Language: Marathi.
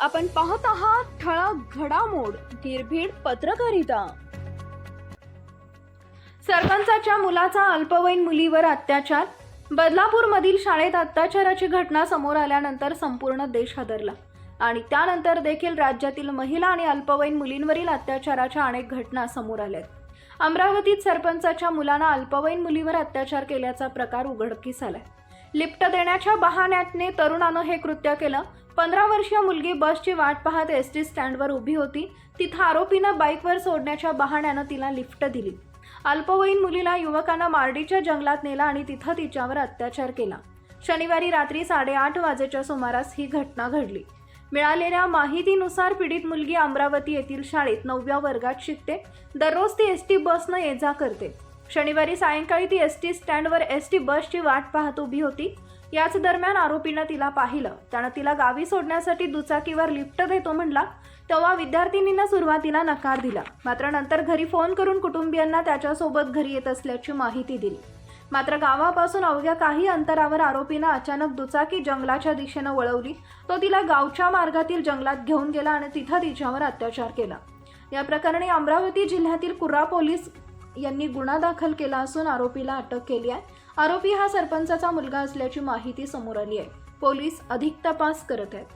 आपण पाहत आहात ठळक घडामोड निर्भीड पत्रकारिता. सरपंचाच्या मुलाचा अल्पवयीन मुलीवर अत्याचार. बदलापूरमधील शाळेत अत्याचाराची घटना समोर आल्यानंतर संपूर्ण देश हादरला. आणि त्यानंतर देखील राज्यातील महिला आणि अल्पवयीन मुलींवरील अत्याचाराच्या अनेक घटना समोर आल्यात. अमरावतीत सरपंचाच्या मुलांना अल्पवयीन मुलीवर अत्याचार केल्याचा प्रकार उघडकीस आलाय. लिफ्ट देण्याच्या बहाण्याने तरुणानं हे कृत्य केलं. पंधरा वर्षीय मुलगी बसची वाट पाहत एस टी स्टँडवर उभी होती. तिथं आरोपीनं बाईकवर सोडण्याच्या बहाण्यानं तिला लिफ्ट दिली. अल्पवयीन मुलीला युवकानं मार्डीच्या जंगलात नेला आणि तिथं तिच्यावर अत्याचार केला. शनिवारी रात्री साडेआठ वाजेच्या सुमारास ही घटना घडली. मिळालेल्या माहितीनुसार पीडित मुलगी अमरावती येथील शाळेत नवव्या वर्गात शिकते. दररोज ती एस टी बसनं ये जा करते. शनिवारी सायंकाळी ती एस टी स्टँडवर एस टी बसची वाट पाहत उभी होती. याच दरम्यान आरोपीनं तिला पाहिलं. त्यानं तिला गावी सोडण्यासाठी दुचाकीवर लिफ्ट देतो म्हणला तेव्हा विद्यार्थिनीनं सुरुवातीला नकार दिला. मात्र नंतर घरी फोन करून कुटुंबियांना त्याच्यासोबत घरी येत असल्याची माहिती दिली. मात्र गावापासून अवघ्या काही अंतरावर आरोपीनं अचानक दुचाकी जंगलाच्या दिशेनं वळवली. तो तिला गावच्या मार्गातील जंगलात घेऊन गेला आणि तिथं तिच्यावर अत्याचार केला. या प्रकरणी अमरावती जिल्ह्यातील कुर्रा पोलीस यांनी गुन्हा दाखल केला असून आरोपीला अटक केली आहे. आरोपी हा सरपंचाचा मुलगा असल्याची माहिती समोर आली आहे. पोलीस अधिक तपास करत आहेत.